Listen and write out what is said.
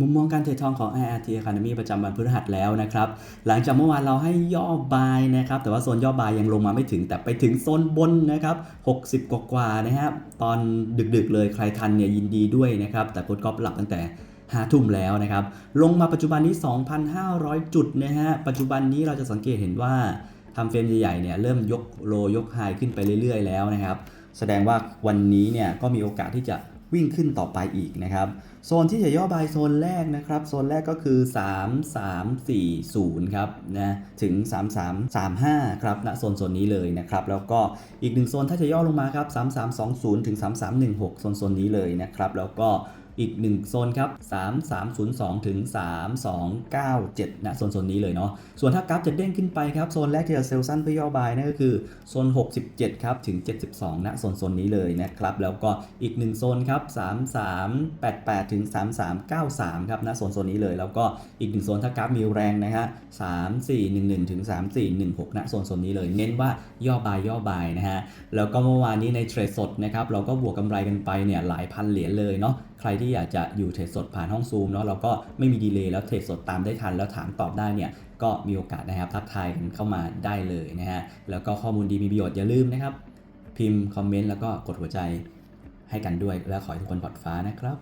มุมมองการเทรดทองของ IRT Academy ประจำวันพฤหัสแล้วนะครับ หลังจากเมื่อวานเราให้ย่อบายนะครับ แต่ว่าโซนย่อบายยังลงมาไม่ถึง แต่ไปถึงโซนบนนะครับ 60 กว่าๆนะครับ ตอนดึกๆเลยใครทันเนี่ยยินดีด้วยนะครับ แต่กดกอล์ฟหลับตั้งแต่5ทุ่มแล้วนะครับ ลงมาปัจจุบันนี้ 2,500 จุดนะฮะ ปัจจุบันนี้เราจะสังเกตเห็นว่าทำเฟรมใหญ่ๆเนี่ยเริ่มยกโลยกไฮขึ้นไปเรื่อยๆ แล้วนะครับ แสดงว่าวันนี้เนี่ยก็มีโอกาสที่จะ วิ่งขึ้นต่อไปอีกนะครับ โซนที่จะย่อบายโซนแรกนะครับ โซนแรกก็คือ 3 3 4 0 ครับนะถึง 3 3 3 5 ครับณโซนโซนนี้เลยนะครับ แล้วก็อีกหนึ่งโซนถ้าจะย่อลงมาครับ 3 3 2 0 ถึง 3 3 1 6 โซนโซนนี้เลยนะครับ แล้วก็ อีกหนึ่งโซนครับ 3 3 0 2 ถึง 3 2 9 7ณโซนโซนนี้เลยเนาะ ส่วนถ้ากราฟจะเด้งขึ้นไปครับ โซนแรกที่จะเซลล์สั้นเพื่อย่อบายนั่นก็คือโซน 67 ครับ ถึง 72ณโซนโซนนี้เลยนะครับ แล้วก็อีก 1 โซนครับ 3388 ถึง 3393 ครับณโซนโซนนี้เลย แล้วก็อีก 1 โซนถ้ากราฟมีแรงนะฮะ3411 ถึง 3416ณโซนโซนนี้เลย เน้นว่าย่อบายย่อบายนะฮะ แล้วก็เมื่อวานนี้ในเทรดสดนะครับ เราก็บวกกำไรกันไปเนี่ยหลายพันเหรียญเลยเนาะ ใครที่อยากจะอยู่เทรดสดผ่านห้องซูมเนาะเราก็ไม่มีดีเลย์แล้วเทรดสดตามได้ทัน แล้วถามตอบได้เนี่ยก็มีโอกาสนะครับทักทายกันเข้ามาได้เลยนะฮะแล้วก็ข้อมูลดีมีประโยชน์อย่าลืมนะครับ พิมพ์คอมเมนต์แล้วก็กดหัวใจให้กันด้วย แล้วขอให้ทุกคนปลอดฟ้านะครับ